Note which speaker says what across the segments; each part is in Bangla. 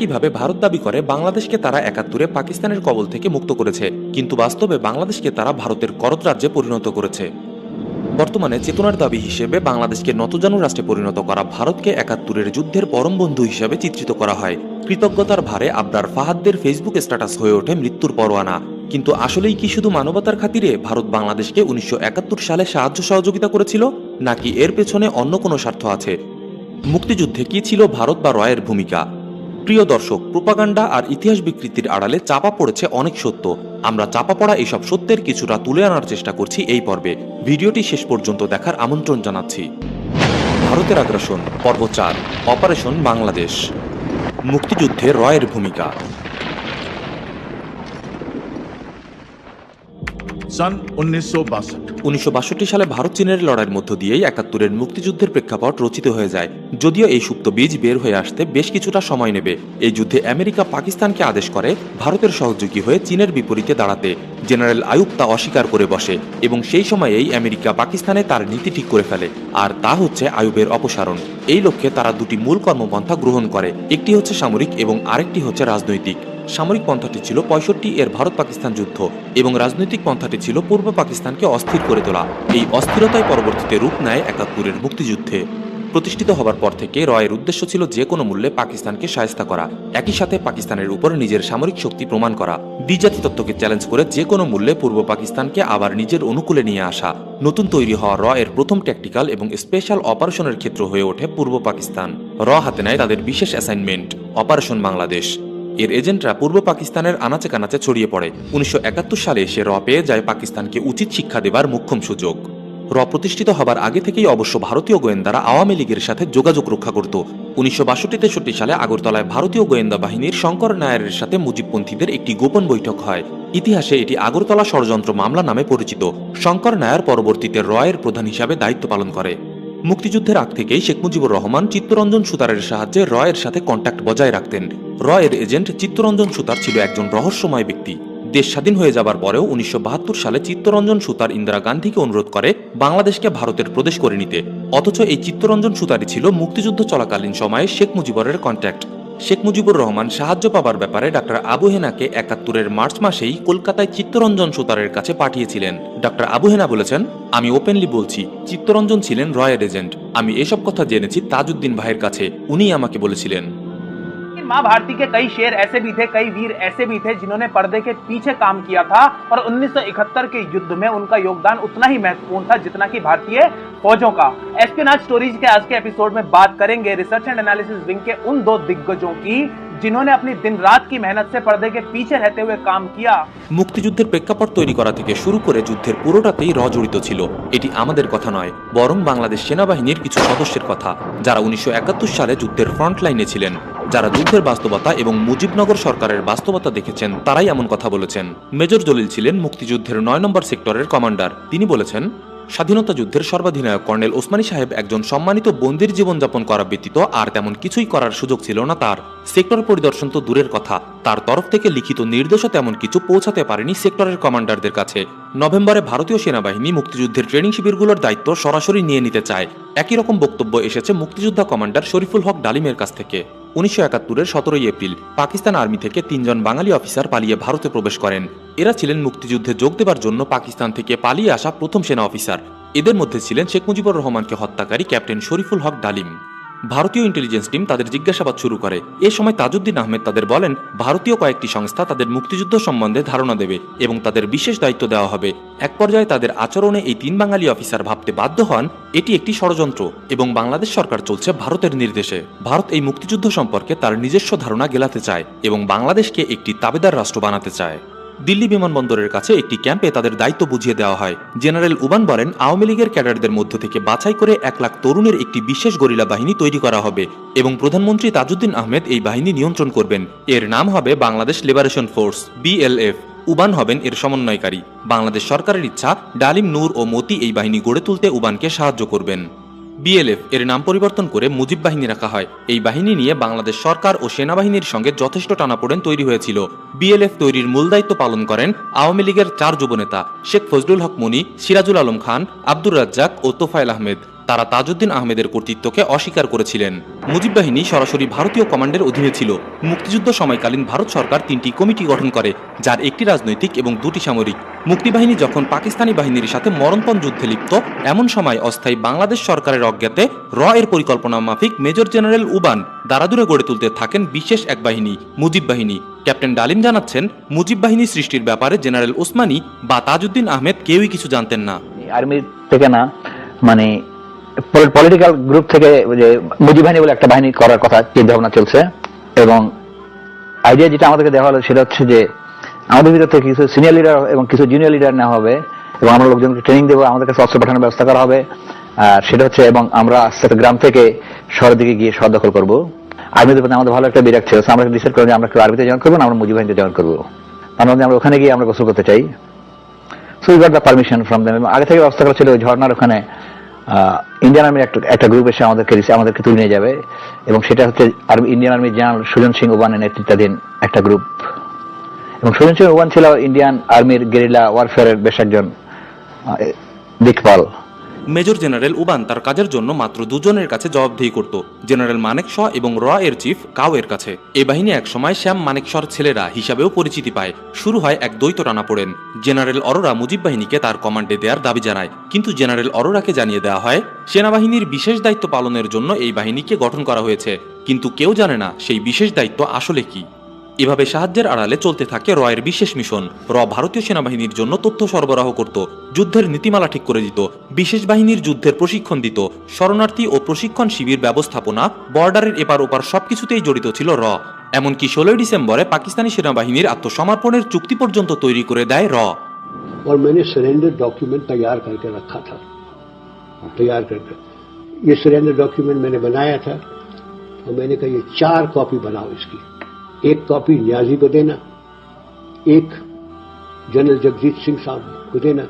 Speaker 1: একইভাবে ভারত দাবি করে, বাংলাদেশকে তারা একাত্তরে পাকিস্তানের কবল থেকে মুক্ত করেছে, কিন্তু বাস্তবে বাংলাদেশকে তারা ভারতের করত রাজ্যে পরিণত করেছে। বর্তমানে চেতনার দাবি হিসেবে বাংলাদেশকে নতজানু রাষ্ট্রে পরিণত করা ভারতকে একাত্তরের যুদ্ধের পরম বন্ধু হিসেবে চিত্রিত করা হয়। কৃতজ্ঞতার ভারে আবরার ফাহাদদের ফেসবুক স্ট্যাটাস হয়ে ওঠে মৃত্যুর পরোয়ানা। কিন্তু আসলেই কি শুধু মানবতার খাতিরে ভারত বাংলাদেশকে উনিশশো একাত্তর সালে সাহায্য সহযোগিতা করেছিল, নাকি এর পেছনে অন্য কোনো স্বার্থ আছে? মুক্তিযুদ্ধে কি ছিল ভারত বা রয়ের ভূমিকা? প্রিয় দর্শক, প্রোপাগান্ডা আর ইতিহাস বিকৃতির আড়ালে চাপা পড়েছে অনেক সত্য। আমরা চাপা পড়া এইসব সত্যের কিছুটা তুলে আনার চেষ্টা করছি এই পর্বে। ভিডিওটি শেষ পর্যন্ত দেখার আমন্ত্রণ জানাচ্ছি। ভারতের আগ্রাসন, পর্ব চার, অপারেশন বাংলাদেশ। মুক্তিযুদ্ধে রয়ের ভূমিকা।
Speaker 2: সান
Speaker 1: উনিশশো বাষট্টি সালে ভারত চীনের লড়াইয়ের মধ্য দিয়েই একাত্তরের মুক্তিযুদ্ধের প্রেক্ষাপট রচিত হয়ে যায়। যদিও এই সুপ্ত বীজ বের হয়ে আসতে বেশ কিছুটা সময় নেবে। এই যুদ্ধে আমেরিকা পাকিস্তানকে আদেশ করে ভারতের সহযোগী হয়ে চীনের বিপরীতে দাঁড়াতে। জেনারেল আয়ুব তা অস্বীকার করে বসে এবং সেই সময়েই আমেরিকা পাকিস্তানে তার নীতি ঠিক করে ফেলে। আর তা হচ্ছে আয়ুবের অপসারণ। এই লক্ষ্যে তারা দুটি মূল কর্মপন্থা গ্রহণ করে। একটি হচ্ছে সামরিক এবং আরেকটি হচ্ছে রাজনৈতিক। সামরিক পন্থাটি ছিল পঁয়ষট্টি এর ভারত পাকিস্তান যুদ্ধ এবং রাজনৈতিক পন্থাটি ছিল পূর্ব পাকিস্তানকে অস্থির করে তোলা। এই অস্থিরতায় পরবর্তীতে রূপ নেয় একাত্তরের মুক্তিযুদ্ধে। প্রতিষ্ঠিত হবার পর থেকে রয়ের উদ্দেশ্য ছিল যে কোনো মূল্যে পাকিস্তানকে সায়স্তা করা, একই সাথে পাকিস্তানের উপর নিজের সামরিক শক্তি প্রমাণ করা দ্বিজাতি তত্ত্বকে চ্যালেঞ্জ করে যে কোনো মূল্যে পূর্ব পাকিস্তানকে আবার নিজের অনুকূলে নিয়ে আসা। নতুন তৈরি হওয়া র এর প্রথম ট্যাকটিক্যাল এবং স্পেশাল অপারেশনের ক্ষেত্র হয়ে ওঠে পূর্ব পাকিস্তান। র হাতে নেয় তাদের বিশেষ অ্যাসাইনমেন্ট অপারেশন বাংলাদেশ। এর এজেন্টরা পূর্ব পাকিস্তানের আনাচে কানাচে ছড়িয়ে পড়ে। উনিশশো একাত্তর সালে এসে র পেয়ে যায় পাকিস্তানকে উচিত শিক্ষা দেবার মুখ্যম সুযোগ। র প্রতিষ্ঠিত হবার আগে থেকেই অবশ্য ভারতীয় গোয়েন্দারা আওয়ামী লীগের সাথে যোগাযোগ রক্ষা করত। উনিশশো বাষট্টি, তেষট্টি সালে আগরতলায় ভারতীয় গোয়েন্দা বাহিনীর শঙ্কর নায়ারের সাথে মুজিবপন্থীদের একটি গোপন বৈঠক হয়। ইতিহাসে এটি আগরতলা ষড়যন্ত্র মামলা নামে পরিচিত। শঙ্কর নায়ার পরবর্তীতে রয়ের প্রধান হিসাবে দায়িত্ব পালন করে। মুক্তিযুদ্ধের আগ থেকেই শেখ মুজিবুর রহমান চিত্তরঞ্জন সুতারের সাহায্যে রয়ের সাথে কন্ট্যাক্ট বজায় রাখতেন। রয়ের এজেন্ট চিত্তরঞ্জন সুতার ছিল একজন রহস্যময় ব্যক্তি। দেশ স্বাধীন হয়ে যাবার পরেও উনিশশো বাহাত্তর সালে চিত্তরঞ্জন সুতার ইন্দিরা গান্ধীকে অনুরোধ করে বাংলাদেশকে ভারতের প্রদেশ করে নিতে। অথচ এই চিত্তরঞ্জন সুতারই ছিল মুক্তিযুদ্ধ চলাকালীন সময়ে শেখ মুজিবরের কন্ট্যাক্ট শেখ মুজিবুর রহমান সাহায্য পাবার ব্যাপারে ডাক্তার আবু হেনাকে একাত্তরের মার্চ মাসেই কলকাতায় চিত্তরঞ্জন সুতারের কাছে পাঠিয়েছিলেন। ডাক্তার আবু হেনা বলেছেন, আমি ওপেনলি বলছি, চিত্তরঞ্জন ছিলেন রয়্যাল এজেন্ট। আমি এসব কথা জেনেছি তাজউদ্দিন ভাইয়ের কাছে। উনি আমাকে বলেছিলেন।
Speaker 3: माँ भारती के कई शेर ऐसे भी थे, कई वीर ऐसे भी थे जिन्होंने पर्दे के पीछे काम किया था और 1971 के युद्ध में उनका योगदान उतना ही महत्वपूर्ण था जितना कि भारतीय फौजों का। एस्पिनाज स्टोरीज के आज के एपिसोड में बात करेंगे। रिसर्च एंड एनालिसिस विंग के उन दो दिग्गजों की जिन्होंने अपनी दिन रात की मेहनत से पर्दे के पीछे रहते हुए काम किया
Speaker 1: মুক্তিযুদ্ধের প্রেক্ষাপট তৈরি করা থেকে শুরু করে যুদ্ধের পুরোটাতেই র জড়িত ছিল এটি আমাদের কথা নয় বরং বাংলাদেশ সেনাবাহিনীর কিছু সদস্যের কথা যারা উনিশশো সালে যুদ্ধের ফ্রন্ট লাইনে ছিলেন যারা যুদ্ধের বাস্তবতা এবং মুজিবনগর সরকারের বাস্তবতা দেখেছেন তারাই এমন কথা বলেছেন মেজর জলিল ছিলেন মুক্তিযুদ্ধের নয় নম্বর সেক্টরের কমান্ডার তিনি বলেছেন স্বাধীনতা যুদ্ধের সর্বাধিনায়ক কর্নেল ওসমানী সাহেব একজন সম্মানিত বন্দির জীবনযাপন করা ব্যতীত আর তেমন কিছুই করার সুযোগ ছিল না তার। সেক্টর পরিদর্শন তো দূরের কথা। তার তরফ থেকে লিখিত নির্দেশও তেমন কিছু পৌঁছাতে পারেনি সেক্টরের কমান্ডারদের কাছে। নভেম্বরে ভারতীয় সেনাবাহিনী মুক্তিযুদ্ধের ট্রেনিং শিবিরগুলোর দায়িত্ব সরাসরি নিয়ে নিতে চায়। একই রকম বক্তব্য এসেছে মুক্তিযোদ্ধা কমান্ডার শরীফুল হক ডালিমের কাছ থেকে। উনিশশো একাত্তরের সতেরোই এপ্রিল পাকিস্তান আর্মি থেকে তিনজন বাঙালি অফিসার পালিয়ে ভারতে প্রবেশ করেন। এরা ছিলেন মুক্তিযুদ্ধে যোগ দেবার জন্য পাকিস্তান থেকে পালিয়ে আসা প্রথম সেনা অফিসার। এদের মধ্যে ছিলেন শেখ মুজিবুর রহমানকে হত্যাকারী ক্যাপ্টেন শরীফুল হক ডালিম। ভারতীয় ইন্টেলিজেন্স টিম তাদের জিজ্ঞাসাবাদ শুরু করে। এ সময় তাজউদ্দিন আহমেদ তাদের বলেন, ভারতীয় কয়েকটি সংস্থা তাদের মুক্তিযুদ্ধ সম্বন্ধে ধারণা দেবে এবং তাদের বিশেষ দায়িত্ব দেওয়া হবে। এক পর্যায়ে তাদের আচরণে এই তিন বাঙালি অফিসার ভাবতে বাধ্য হন, এটি একটি ষড়যন্ত্র এবং বাংলাদেশ সরকার চলছে ভারতের নির্দেশে। ভারত এই মুক্তিযুদ্ধ সম্পর্কে তার নিজস্ব ধারণা গেলাতে চায় এবং বাংলাদেশকে একটি তাবেদার রাষ্ট্র বানাতে চায়। দিল্লি বিমানবন্দরের কাছে একটি ক্যাম্পে তাদের দায়িত্ব বুঝিয়ে দেওয়া হয়। জেনারেল উবান বলেন, আওয়ামী লীগের ক্যাডারদের মধ্য থেকে বাছাই করে এক লাখ তরুণের একটি বিশেষ গরিলা বাহিনী তৈরি করা হবে এবং প্রধানমন্ত্রী তাজউদ্দিন আহমেদ এই বাহিনী নিয়ন্ত্রণ করবেন। এর নাম হবে Bangladesh liberation force, BLF. Uban হবেন এর সমন্বয়কারী। বাংলাদেশ সরকারের ইচ্ছা, ডালিম নূর ও মতি এই বাহিনী গড়ে তুলতে উবানকে সাহায্য করবেন। বিএলএফ এর নাম পরিবর্তন করে মুজিব বাহিনী রাখা হয়। এই বাহিনী নিয়ে বাংলাদেশ সরকার ও সেনাবাহিনীর সঙ্গে যথেষ্ট টানাপোড়েন তৈরি হয়েছিল। বিএলএফ তৈরির মূল দায়িত্ব পালন করেন আওয়ামী লীগের চার যুবনেতা, শেখ ফজলুল হক মনি, সিরাজুল আলম খান, আব্দুর রাজ্জাক ও তোফায়েল আহমেদ। তারা তাজউদ্দিন আহমেদের কর্তৃত্বকে অস্বীকার করেছিলেন। মুজিব বাহিনী সরাসরি ভারতীয় কমান্ডের অধীনে ছিল। মুক্তিযুদ্ধ সময়কালীন ভারত সরকার তিনটি কমিটি গঠন করে, যার একটি রাজনৈতিক এবং দুটি সামরিক। মুক্তিবাহিনী যখন পাকিস্তানি বাহিনীর সাথে মরণপণ যুদ্ধে লিপ্ত, এমন সময় অস্থায়ী বাংলাদেশ সরকারের অজ্ঞাতে র এর পরিকল্পনা মাফিক মেজর জেনারেল উবান দারাদুরে গড়ে তুলতে থাকেন বিশেষ এক বাহিনী, মুজিব বাহিনী। ক্যাপ্টেন ডালিম জানাচ্ছেন, মুজিব বাহিনী সৃষ্টির ব্যাপারে জেনারেল ওসমানী বা তাজউদ্দিন আহমেদ কেউই কিছু জানতেন না।
Speaker 2: আর্মি থেকে না মানে পলিটিক্যাল গ্রুপ থেকে যে মুজিব বাহিনী বলে একটা বাহিনী করার কথা চিন্তা ভাবনা চলছে এবং আইডিয়া যেটা আমাদেরকে দেওয়া হলো সেটা হচ্ছে যে আমাদের ভিতর থেকে কিছু সিনিয়র লিডার এবং কিছু জুনিয়র লিডার নেওয়া হবে এবং আমরা লোকজনকে ট্রেনিং দেবো, আমাদের কাছে অস্ত্র পাঠানোর ব্যবস্থা করা হবে। আর সেটা হচ্ছে এবং আমরা আস্তে আস্তে গ্রাম থেকে শহরের দিকে গিয়ে শহর দখল করব। আর্মিদের প্রতি আমাদের ভালো একটা বিরাট ছিল আমরা ডিসাইড করব যে আমরা একটু আর্মিতে জয়েন করব না, আমরা মুজিব বাহিনীতে জয়েন করব। তার মধ্যে আমরা ওখানে গিয়ে আমরা গোসল করতে চাই। So we got the permission from them আগে থেকে ব্যবস্থা করা ছিল ওই ঝর্ণার ওখানে। ইন্ডিয়ান আর্মির একটা একটা গ্রুপ এসে আমাদেরকে আমাদেরকে তুলে নিয়ে যাবে এবং সেটা হচ্ছে আর্মি ইন্ডিয়ান আর্মির জেনারেল সুজন সিং ওবানের নেতৃত্বাধীন একটা গ্রুপ এবং সুজন সিং ওবান ছিল ইন্ডিয়ান আর্মির গেরিলা ওয়ারফেয়ারের বেশ একজন দিকপাল।
Speaker 1: মেজর জেনারেল উবান তার কাজের জন্য মাত্র দুজনের কাছে জবাবদিহি করত, জেনারেল মানেক শ এবং র এর চিফ কাও এর কাছে। এ বাহিনী একসময় শ্যাম মানেকশর ছেলেরা হিসাবেও পরিচিতি পায়। শুরু হয় এক দ্বৈত টানা পড়েন। জেনারেল অরোরা মুজিব বাহিনীকে তার কমান্ডে দেওয়ার দাবি জানায়। কিন্তু জেনারেল অরোরাকে জানিয়ে দেওয়া হয়, সেনাবাহিনীর বিশেষ দায়িত্ব পালনের জন্য এই বাহিনীকে গঠন করা হয়েছে। কিন্তু কেউ জানে না সেই বিশেষ দায়িত্ব আসলে কি। এভাবে সাহায্যের আড়ালে চলতে থাকে রয়ের বিশেষ মিশন র ভারতীয় সেনাবাহিনীর জন্য তথ্য সরবরাহ করত যুদ্ধের নীতিমালা ঠিক করে দিত বিশেষ বাহিনীর যুদ্ধের প্রশিক্ষণ দিত শরণার্থী ও প্রশিক্ষণ শিবির ব্যবস্থাপনা বর্ডারের এপার ওপার সবকিছুতেই জড়িত ছিল র এমনকি ষোলোই ডিসেম্বরে পাকিস্তানি সেনাবাহিনীর আত্মসমর্পণের চুক্তি পর্যন্ত তৈরি করে দেয় র
Speaker 4: और मैंने सरेंडर डॉक्यूमेंट तैयार करके रखा था तैयार करके ये सरेंडर डॉक्यूमेंट मैंने बनाया था और मैंने कहा ये चार कॉपी बनाओ इसकी एक कॉपी न्याजी को देना एक जनरल जगजीत सिंह साहब को देना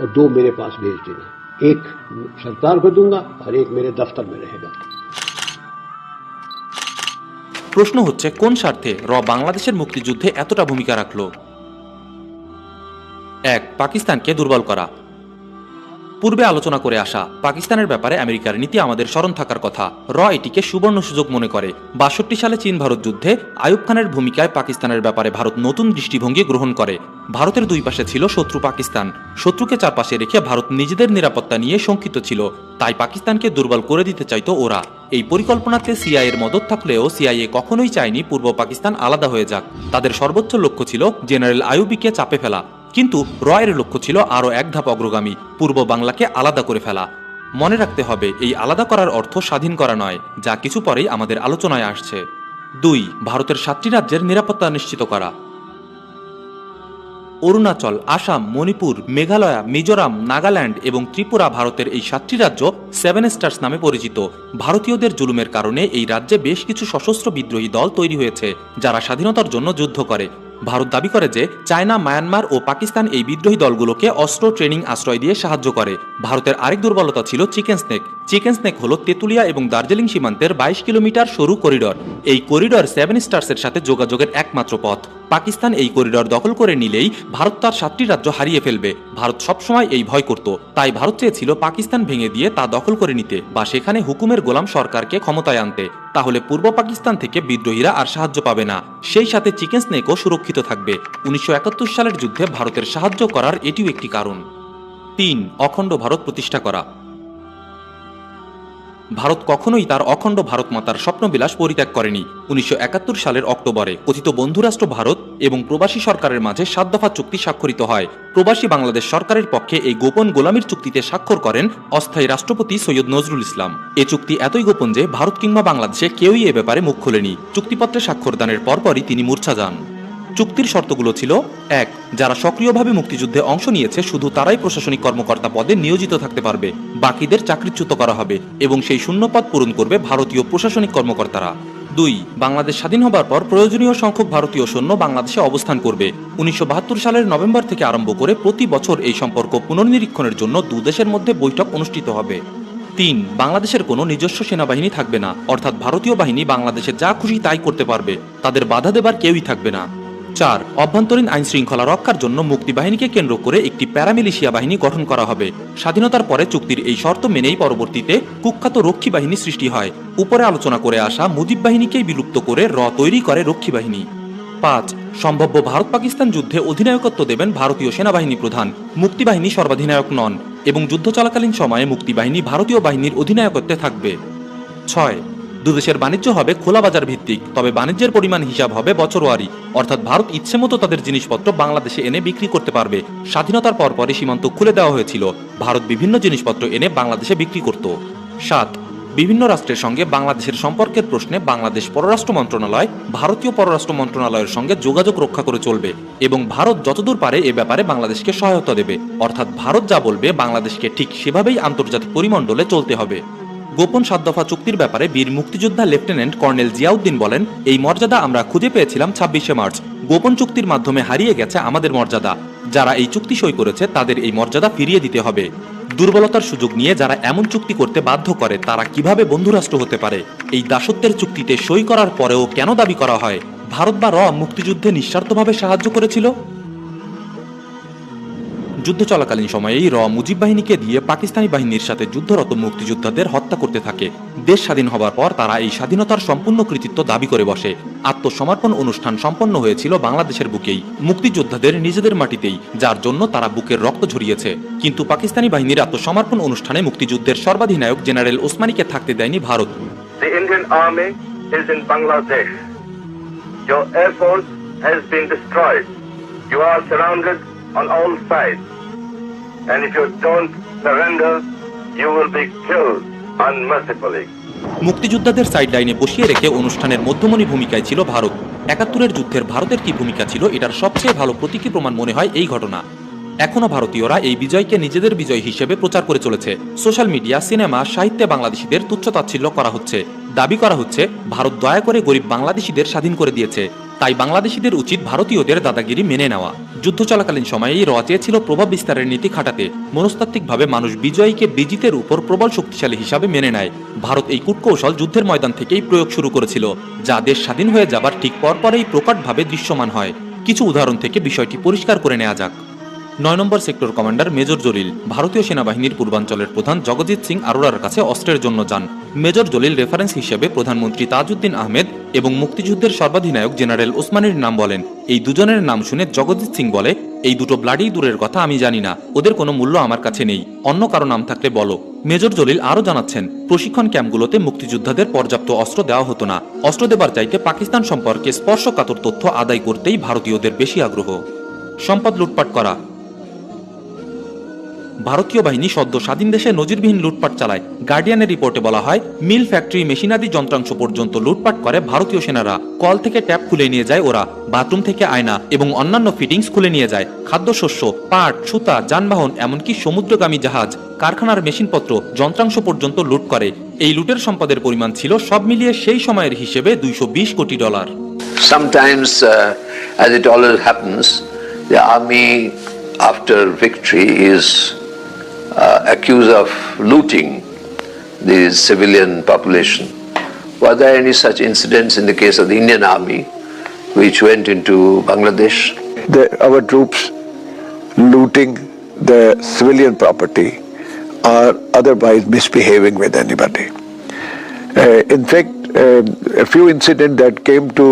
Speaker 4: और दो मेरे पास भेज देना एक सरकार को दूंगा और एक मेरे दफ्तर में रहेगा
Speaker 1: প্রশ্ন হচ্ছে কোন স্বার্থে র বাংলাদেশের মুক্তিযুদ্ধে এতটা ভূমিকা রাখল এক পাকিস্তানকে দুর্বল করা পূর্বে আলোচনা করে আসা পাকিস্তানের ব্যাপারে আমেরিকার নীতি আমাদের স্মরণ থাকার কথা। র এটিকে সুবর্ণ সুযোগ মনে করে। বাষট্টি সালে চীন ভারত যুদ্ধে আইয়ুব খানের ভূমিকায় পাকিস্তানের ব্যাপারে ভারত নতুন দৃষ্টিভঙ্গি গ্রহণ করে। ভারতের দুই পাশে ছিল শত্রু পাকিস্তান। শত্রুকে চারপাশে রেখে ভারত নিজেদের নিরাপত্তা নিয়ে শঙ্কিত ছিল। তাই পাকিস্তানকে দুর্বল করে দিতে চাইতো ওরা। এই পরিকল্পনাতে সিআইয়ের মদত থাকলেও সিআইএ কখনোই চায়নি পূর্ব পাকিস্তান আলাদা হয়ে যাক। তাদের সর্বোচ্চ লক্ষ্য ছিল জেনারেল আইয়ুবিকে চাপে ফেলা। কিন্তু রয়ের লক্ষ্য ছিল আরও এক ধাপ অগ্রগামী, পূর্ব বাংলাকে আলাদা করে ফেলা। মনে রাখতে হবে, এই আলাদা করার অর্থ স্বাধীন করা নয়, যা কিছু পরেই আমাদের আলোচনায় আসছে। দুই, ভারতের সাতটি রাজ্যের নিরাপত্তা নিশ্চিত করা। অরুণাচল, আসাম, মণিপুর, মেঘালয়, মিজোরাম, নাগাল্যান্ড এবং ত্রিপুরা ভারতের এই সাতটি রাজ্য সেভেন স্টার্স নামে পরিচিত। ভারতীয়দের জুলুমের কারণে এই রাজ্যে বেশ কিছু সশস্ত্র বিদ্রোহী দল তৈরি হয়েছে, যারা স্বাধীনতার জন্য যুদ্ধ করে। ভারত দাবি করে যে চায়না, মায়ানমার ও পাকিস্তান এই বিদ্রোহী দলগুলোকে অস্ত্র, ট্রেনিং, আশ্রয় দিয়ে সাহায্য করে। ভারতের আরেক দুর্বলতা ছিল চিকেন স্নেক। চিকেন স্নেক হল তেতুলিয়া এবং দার্জিলিং সীমান্তের বাইশ কিলোমিটার সরু করিডর। এই করিডর সেভেন স্টার্সের সাথে যোগাযোগের একমাত্র পথ। পাকিস্তান এই করিডর দখল করে নিলেই ভারত তার সাতটি রাজ্য হারিয়ে ফেলবে। ভারত সবসময় এই ভয় করত। তাই ভারত চেয়েছিল পাকিস্তান ভেঙে দিয়ে তা দখল করে নিতে বা সেখানে হুকুমের গোলাম সরকারকে ক্ষমতায় আনতে। তাহলে পূর্ব পাকিস্তান থেকে বিদ্রোহীরা আর সাহায্য পাবে না। সেই সাথে চিকেন স্নেকও সুরক্ষিত থাকবে। উনিশশো একাত্তর সালের যুদ্ধে ভারতের সাহায্য করার এটিও একটি কারণ। তিন, অখণ্ড ভারত প্রতিষ্ঠা করা। ভারত কখনোই তার অখণ্ড ভারত মাতার স্বপ্নবিলাস পরিত্যাগ করেনি। উনিশশো একাত্তর সালের অক্টোবরে কথিত বন্ধুরাষ্ট্র ভারত এবং প্রবাসী সরকারের মাঝে সাত দফা চুক্তি স্বাক্ষরিত হয়। প্রবাসী বাংলাদেশ সরকারের পক্ষে এই গোপন গোলামির চুক্তিতে স্বাক্ষর করেন অস্থায়ী রাষ্ট্রপতি সৈয়দ নজরুল ইসলাম। এ চুক্তি এতই গোপন যে ভারত কিংবা বাংলাদেশে কেউই এ ব্যাপারে মুখ খোলেনি। চুক্তিপত্রে স্বাক্ষরদানের পরপরই তিনি মূর্ছা যান। চুক্তির শর্তগুলো ছিল, এক, যারা সক্রিয়ভাবে মুক্তিযুদ্ধে অংশ নিয়েছে, শুধু তারাই প্রশাসনিক কর্মকর্তা পদে নিয়োজিত থাকতে পারবে, বাকিদের চাকরিচ্যুত করা হবে এবং সেই শূন্যপদ পূরণ করবে ভারতীয় প্রশাসনিক কর্মকর্তারা। দুই, বাংলাদেশ স্বাধীন হবার পর প্রয়োজনীয় সংখ্যক ভারতীয় সৈন্য বাংলাদেশে অবস্থান করবে। উনিশশো বাহাত্তর সালের নভেম্বর থেকে আরম্ভ করে প্রতি বছর এই সম্পর্ক পুনর্নিরীক্ষণের জন্য দেশের মধ্যে বৈঠক অনুষ্ঠিত হবে। তিন, বাংলাদেশের কোনো নিজস্ব সেনাবাহিনী থাকবে না, অর্থাৎ ভারতীয় বাহিনী বাংলাদেশে যা খুশি তাই করতে পারবে, তাদের বাধা দেবার কেউই থাকবে না। চার, অভ্যন্তরীণ আইন শৃঙ্খলা রক্ষার জন্য মুক্তিবাহিনীকে কেন্দ্র করে একটি প্যারামিলিশিয়া বাহিনী গঠন করা হবে। স্বাধীনতার পরে চুক্তির এই শর্ত মেনেই পরবর্তীতে কুখ্যাত রক্ষী বাহিনী সৃষ্টি হয়। উপরে আলোচনা করে আসা মুজিব বাহিনীকেই বিলুপ্ত করে র তৈরি করে রক্ষী বাহিনী। পাঁচ, সম্ভাব্য ভারত পাকিস্তান যুদ্ধে অধিনায়কত্ব দেবেন ভারতীয় সেনাবাহিনী প্রধান। মুক্তিবাহিনী সর্বাধিনায়ক নন এবং যুদ্ধ চলাকালীন সময়ে মুক্তিবাহিনী ভারতীয় বাহিনীর অধিনায়কত্বে থাকবে। ছয় দুদেশের বাণিজ্য হবে খোলা বাজার ভিত্তিক, তবে বাণিজ্যের পরিমাণ হিসাব হবে বছরওয়ারি। অর্থাৎ ভারত ইচ্ছেমতো তাদের জিনিসপত্র বাংলাদেশে এনে বিক্রি করতে পারবে। স্বাধীনতার পর পরে সীমান্ত খুলে দেওয়া হয়েছিল। ভারত বিভিন্ন জিনিসপত্র এনে বাংলাদেশে বিক্রি করত। সাত, বিভিন্ন রাষ্ট্রের সঙ্গে বাংলাদেশের সম্পর্কের প্রশ্নে বাংলাদেশ পররাষ্ট্র মন্ত্রণালয়, ভারতীয় পররাষ্ট্র মন্ত্রণালয়ের সঙ্গে যোগাযোগ রক্ষা করে চলবে এবং ভারত যতদূর পারে এ ব্যাপারে বাংলাদেশকে সহায়তা দেবে। অর্থাৎ ভারত যা বলবে বাংলাদেশকে ঠিক সেভাবেই আন্তর্জাতিক পরিমণ্ডলে চলতে হবে। গোপন সাত দফা চুক্তির ব্যাপারে বীর মুক্তিযোদ্ধা লেফটেন্যান্ট কর্নেল জিয়াউদ্দিন বলেন, এই মর্যাদা আমরা খুঁজে পেয়েছিলাম ছাব্বিশে মার্চ। গোপন চুক্তির মাধ্যমে হারিয়ে গেছে আমাদের মর্যাদা। যারা এই চুক্তি সই করেছে, তাদের এই মর্যাদা ফিরিয়ে দিতে হবে। দুর্বলতার সুযোগ নিয়ে যারা এমন চুক্তি করতে বাধ্য করে, তারা কীভাবে বন্ধুরাষ্ট্র হতে পারে? এই দাসত্বের চুক্তিতে সই করার পরেও কেন দাবি করা হয়? ভারত বা র মুক্তিযুদ্ধে নিঃস্বার্থভাবে সাহায্য করেছিল? যুদ্ধ চলাকালীন সময়েই র মুজিব বাহিনীকে দিয়ে পাকিস্তানি বাহিনীর সাথে যুদ্ধরত মুক্তিযোদ্ধাদের হত্যা করতে থাকে দেশ স্বাধীন হবার পর তারা এই স্বাধীনতার সম্পূর্ণ কৃতিত্ব দাবি করে বসে আত্মসমর্পণ অনুষ্ঠান সম্পন্ন হয়েছিল বাংলাদেশের বুকেই মুক্তিযোদ্ধাদের নিজেদের মাটিতেই, যার জন্য তারা বুকের রক্ত ঝরিয়েছে কিন্তু পাকিস্তানি বাহিনীর আত্মসমর্পণ অনুষ্ঠানে মুক্তিযুদ্ধের সর্বাধিনায়ক জেনারেল ওসমানীকে থাকতে দেয়নি
Speaker 5: Bharat. Your air force has been destroyed. You are surrounded on all sides. And if you don't surrender, you will be killed unmercifully.
Speaker 1: মুক্তিযোদ্ধাদের সাইড লাইনে বসিয়ে রেখে অনুষ্ঠানের মধ্যমণি ভূমিকায় ছিল ভারত। একাত্তরের যুদ্ধের ভারতের কি ভূমিকা ছিল এটার সবচেয়ে ভালো প্রতীকী প্রমাণ মনে হয় এই ঘটনা। এখনও ভারতীয়রা এই বিজয়কে নিজেদের বিজয় হিসেবে প্রচার করে চলেছে। সোশ্যাল মিডিয়া সিনেমা সাহিত্যে বাংলাদেশিদের তুচ্ছতাচ্ছিল্য করা হচ্ছে। দাবি করা হচ্ছে ভারত দয়া করে গরিব বাংলাদেশিদের স্বাধীন করে দিয়েছে। তাই বাংলাদেশিদের উচিত ভারতীয়দের দাদাগিরি মেনে নেওয়া। যুদ্ধ চলাকালীন সময়েই র চেয়েছিল প্রভাব বিস্তারের নীতি খাটাতে। মনস্তাত্ত্বিকভাবে মানুষ বিজয়ীকে বিজিতের উপর প্রবল শক্তিশালী হিসাবে মেনে নেয়। ভারত এই কূটকৌশল যুদ্ধের ময়দান থেকেই প্রয়োগ শুরু করেছিল, যা দেশ স্বাধীন হয়ে যাবার ঠিক পরপরেই প্রকটভাবে দৃশ্যমান হয়। কিছু উদাহরণ থেকে বিষয়টি পরিষ্কার করে নেওয়া যাক। নয় নম্বর সেক্টর কমান্ডার মেজর জলিল, ভারতীয় সেনাবাহিনীর পূর্বাঞ্চলের প্রধান জগজিৎ সিং আরোরার কাছে অস্ত্রের জন্য যান। মেজর জলিল রেফারেন্স হিসেবে প্রধানমন্ত্রী তাজউদ্দিন আহমেদ এবং মুক্তিযুদ্ধের সর্বাধিনায়ক জেনারেল ওসমানীর নাম বলেন। এই দুজনের নাম শুনে জগজিৎ সিং বলে, এই দুটো ব্লাডি দূরের কথা আমি জানি না, ওদের কোনো মূল্য আমার কাছে নেই, অন্য কারও নাম থাকলে বলো। মেজর জলিল আরও জানাচ্ছেন, প্রশিক্ষণ ক্যাম্পগুলোতে মুক্তিযোদ্ধাদের পর্যাপ্ত অস্ত্র দেওয়া হতো না, অস্ত্র দেবার চাইতে পাকিস্তান সম্পর্কে স্পর্শকাতর তথ্য আদায় করতেই ভারতীয়দের বেশি আগ্রহ। সম্পদ লুটপাট করা ভারতীয় বাহিনী সদ্য স্বাধীন দেশে নজিরবিহীন লুটপাট চালায়। গার্ডিয়ানের রিপোর্টে বলা হয় মিল ফ্যাক্টরি মেশিনারি যন্ত্রাংশ পর্যন্ত লুটপাট করে ভারতীয় সেনারা। কল থেকে ট্যাপ খুলে নিয়ে যায় ওরা বাথরুম থেকে আয়না এবং অন্যান্য ফিটিংস খুলে নিয়ে যায়। খাদ্যশস্য পাট সুতা যানবাহন এমনকি সমুদ্রগামী জাহাজ কারখানার মেশিনপত্র যন্ত্রাংশ পর্যন্ত লুট করে। এই লুটের সম্পদের পরিমাণ ছিল সব মিলিয়ে সেই সময়ের হিসেবে দুইশো বিশ কোটি dollar.
Speaker 6: Sometimes, uh, as it always happens, the army, after victory, is accused of looting the civilian population. Were there any such incidents in the case of the Indian army, which went into Bangladesh?
Speaker 7: the, our troops looting the civilian property or otherwise misbehaving with anybody. Uh, in fact, uh, a few incidents that came to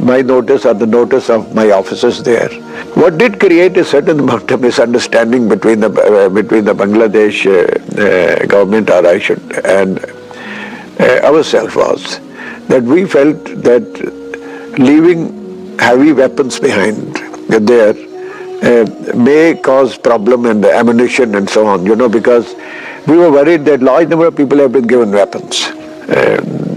Speaker 7: my notice or the notice of my officers there, what did create a certain amount of misunderstanding between the uh, between the Bangladesh uh, uh, government, or I should, and uh, ourselves was that we felt that leaving heavy weapons behind there uh, may cause problem and ammunition and so on, you know, because we were worried that large number of people have been given weapons. Um,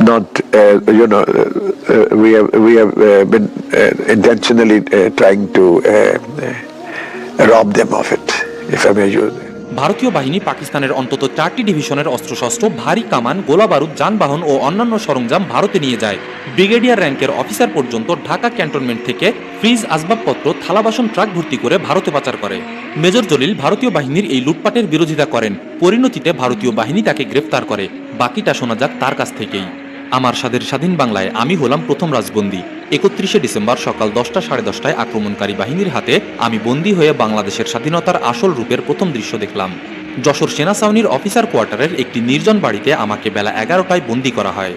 Speaker 7: not, uh, you know, uh, uh, we have we have uh, been uh, intentionally uh, trying to uh, uh, rob them of it, if I may use. it.
Speaker 1: ভারতীয় বাহিনী পাকিস্তানের অন্তত চারটি ডিভিশনের অস্ত্রশস্ত্র ভারী কামান গোলাবারুদ যানবাহন ও অন্যান্য সরঞ্জাম ভারতে নিয়ে যায় ব্রিগেডিয়ার র্যাঙ্কের অফিসার পর্যন্ত ঢাকা ক্যান্টনমেন্ট থেকে ফ্রিজ আসবাবপত্র থালাবাসন ট্রাক ভর্তি করে ভারতে পাচার করে মেজর জলিল ভারতীয় বাহিনীর এই লুটপাটের বিরোধিতা করেন পরিণতিতে ভারতীয় বাহিনী তাকে গ্রেফতার করে বাকিটা শোনা যাক তার কাছ থেকেই আমার স্বাদের স্বাধীন বাংলায় আমি হলাম প্রথম রাজবন্দী। একত্রিশে ডিসেম্বর সকাল দশটা সাড়ে দশটায় আক্রমণকারী বাহিনীর হাতে আমি বন্দী হয়ে বাংলাদেশের স্বাধীনতার আসল রূপের প্রথম দৃশ্য দেখলাম। যশোর সেনা ছাউনির অফিসার কোয়ার্টারের একটি নির্জন বাড়িতে আমাকে বেলা এগারোটায় বন্দী করা হয়।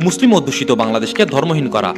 Speaker 1: মুসলিম অধ্যুষিত বাংলাদেশকে ধর্মহীন করা।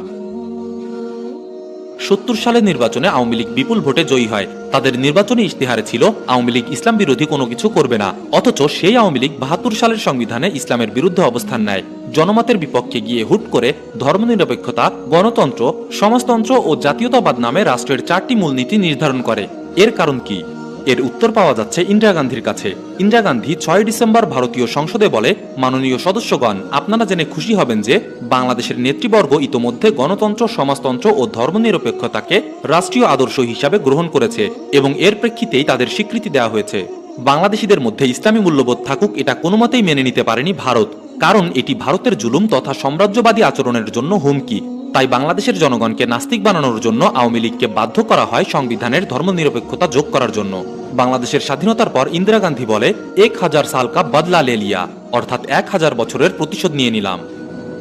Speaker 1: সত্তর সালে নির্বাচনে আওয়ামী লীগ বিপুল ভোটে জয়ী হয়। তাদের নির্বাচনী ইশতেহারে ছিল, আওয়ামী লীগ ইসলাম বিরোধী কোনো কিছু করবে না। অথচ সেই আওয়ামী লীগ বাহাত্তর সালের সংবিধানে ইসলামের বিরুদ্ধে অবস্থান নেয়। জনমতের বিপক্ষে গিয়ে হুট করে ধর্মনিরপেক্ষতা, গণতন্ত্র, সমাজতন্ত্র ও জাতীয়তাবাদ নামে রাষ্ট্রের চারটি মূলনীতি নির্ধারণ করে। এর কারণ কি? এর উত্তর পাওয়া যাচ্ছে ইন্দিরা গান্ধীর কাছে। ইন্দিরা গান্ধী ছয় ডিসেম্বর ভারতীয় সংসদে বলে, মাননীয় সদস্যগণ, আপনারা জেনে খুশি হবেন যে, বাংলাদেশের নেতৃবর্গ ইতোমধ্যে গণতন্ত্র, সমাজতন্ত্র ও ধর্মনিরপেক্ষতাকে রাষ্ট্রীয় আদর্শ হিসাবে গ্রহণ করেছে এবং এর প্রেক্ষিতেই তাদের স্বীকৃতি দেওয়া হয়েছে। বাংলাদেশিদের মধ্যে ইসলামী মূল্যবোধ থাকুক, এটা কোনোমতেই মেনে নিতে পারেনি ভারত। কারণ এটি ভারতের জুলুম তথা সাম্রাজ্যবাদী আচরণের জন্য হুমকি। তাই বাংলাদেশের জনগণকে নাস্তিক বানানোর জন্য আওয়ামী লীগকে বাধ্য করা হয় সংবিধানের ধর্মনিরপেক্ষতা যোগ করার জন্য। বাংলাদেশের স্বাধীনতার পর ইন্দিরা গান্ধী বলে, এক হাজার সাল কা বদলা লে লিয়া, অর্থাৎ এক হাজার বছরের প্রতিশোধ নিয়ে নিলাম।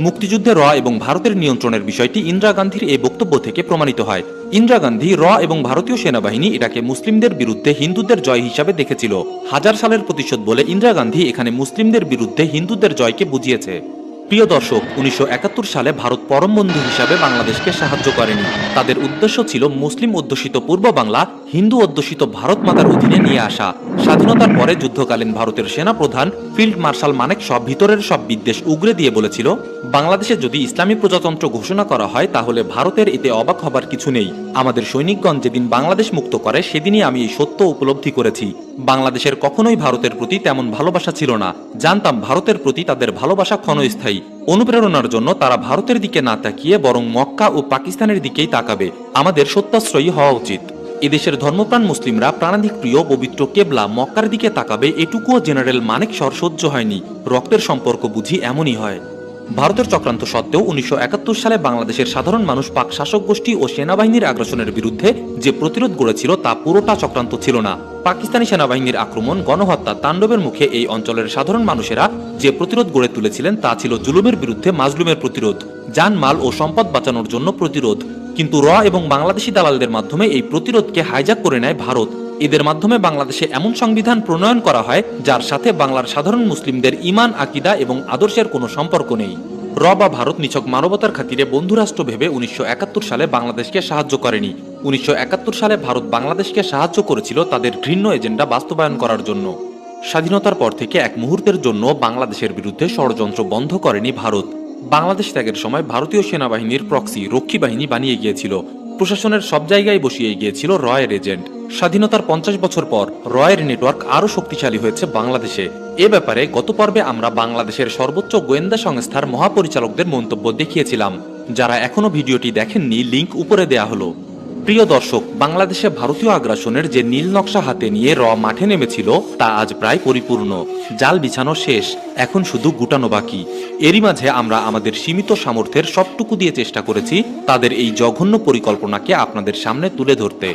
Speaker 1: মুক্তিযুদ্ধে র এবং ভারতের নিয়ন্ত্রণের বিষয়টি ইন্দিরা গান্ধীর এই বক্তব্য থেকে প্রমাণিত হয়। ইন্দিরা গান্ধী র এবং ভারতীয় সেনাবাহিনী এটাকে মুসলিমদের বিরুদ্ধে হিন্দুদের জয় হিসাবে দেখেছিল। হাজার সালের প্রতিশোধ বলে ইন্দিরা গান্ধী এখানে মুসলিমদের বিরুদ্ধে হিন্দুদের জয়কে বুঝিয়েছে। প্রিয় দর্শক, উনিশশো একাত্তর সালে ভারত পরম বন্ধু হিসাবে বাংলাদেশকে সাহায্য করেনি। তাদের উদ্দেশ্য ছিল মুসলিম অধ্যুষিত পূর্ব বাংলা, হিন্দু অধ্যুষিত ভারত মাতার অধীনে নিয়ে আসা। স্বাধীনতার পরে যুদ্ধকালীন ভারতের সেনা প্রধান ফিল্ড মার্শাল মানেক সব ভিতরের সব বিদ্বেষ উগরে দিয়ে বলেছিল, বাংলাদেশে যদি ইসলামী প্রজাতন্ত্র ঘোষণা করা হয়, তাহলে ভারতের এতে অবাক হবার কিছু নেই। আমাদের সৈনিকগণ যেদিন বাংলাদেশ মুক্ত করে, সেদিনই আমি এই সত্য উপলব্ধি করেছি। বাংলাদেশের কখনোই ভারতের প্রতি তেমন ভালোবাসা ছিল না। জানতাম ভারতের প্রতি তাদের ভালোবাসা ক্ষণস্থায়ী। অনুপ্রেরণার জন্য তারা ভারতের দিকে না তাকিয়ে বরং মক্কা ও পাকিস্তানের দিকেই তাকাবে। আমাদের সত্যাশ্রয়ী হওয়া উচিত। এদেশের ধর্মপ্রাণ মুসলিমরা প্রাণাধিক প্রিয়, পবিত্র কেবলা মক্কার দিকে তাকাবে এটুকুও জেনারেল মানেক সর সহ্য হয়নি। রক্তের সম্পর্ক বুঝি এমনই হয়। ভারতের চক্রান্ত সত্ত্বেও উনিশশো একাত্তর সালে বাংলাদেশের সাধারণ মানুষ পাক শাসক গোষ্ঠী ও সেনাবাহিনীর আগ্রাসনের বিরুদ্ধে যে প্রতিরোধ গড়েছিল তা পুরোটা চক্রান্ত ছিল না। পাকিস্তানি সেনাবাহিনীর আক্রমণ, গণহত্যা, তাণ্ডবের মুখে এই অঞ্চলের সাধারণ মানুষেরা যে প্রতিরোধ গড়ে তুলেছিলেন তা ছিল জুলুমের বিরুদ্ধে মাজলুমের প্রতিরোধ জানমাল ও সম্পদ বাঁচানোর জন্য প্রতিরোধ। কিন্তু র এবং বাংলাদেশি দালালদের মাধ্যমে এই প্রতিরোধকে হাইজাক করে নেয় ভারত। এদের মাধ্যমে বাংলাদেশে এমন সংবিধান প্রণয়ন করা হয়, যার সাথে বাংলার সাধারণ মুসলিমদের ইমান আকিদা এবং আদর্শের কোনো সম্পর্ক নেই। র বা ভারত নিছক মানবতার খাতিরে বন্ধুরাষ্ট্র ভেবে উনিশশো একাত্তর সালে বাংলাদেশকে সাহায্য করেনি। উনিশশো একাত্তর সালে ভারত বাংলাদেশকে সাহায্য করেছিল তাদের ঘৃণ্য এজেন্ডা বাস্তবায়ন করার জন্য। স্বাধীনতার পর থেকে এক মুহূর্তের জন্য বাংলাদেশের বিরুদ্ধে ষড়যন্ত্র বন্ধ করেনি ভারত। বাংলাদেশ ত্যাগের সময় ভারতীয় সেনাবাহিনীর প্রক্সি, রক্ষী বাহিনী বানিয়ে গিয়েছিল। প্রশাসনের সব জায়গায় বসিয়ে গিয়েছিল রয়ের এজেন্ট। স্বাধীনতার পঞ্চাশ বছর পর রয়ের নেটওয়ার্ক আরও শক্তিশালী হয়েছে বাংলাদেশে। এ ব্যাপারে গত পর্বে আমরা বাংলাদেশের সর্বোচ্চ গোয়েন্দা সংস্থার মহাপরিচালকদের মন্তব্য দেখিয়েছিলাম, যারা এখনও ভিডিওটি দেখেননি, লিংক উপরে দেয়া হলো। প্রিয় দর্শক, বাংলাদেশে ভারতীয় আগ্রাসনের যে নীল নকশা হাতে নিয়ে র মাঠে নেমেছিল, তা আজ প্রায় পরিপূর্ণ। জাল বিছানো শেষ, এখন শুধু গুটানো বাকি। এরই মাঝে আমরা আমাদের সীমিত সামর্থ্যের সবটুকু দিয়ে চেষ্টা করেছি, তাদের এই জঘন্য পরিকল্পনাকে আপনাদের সামনে তুলে ধরতে।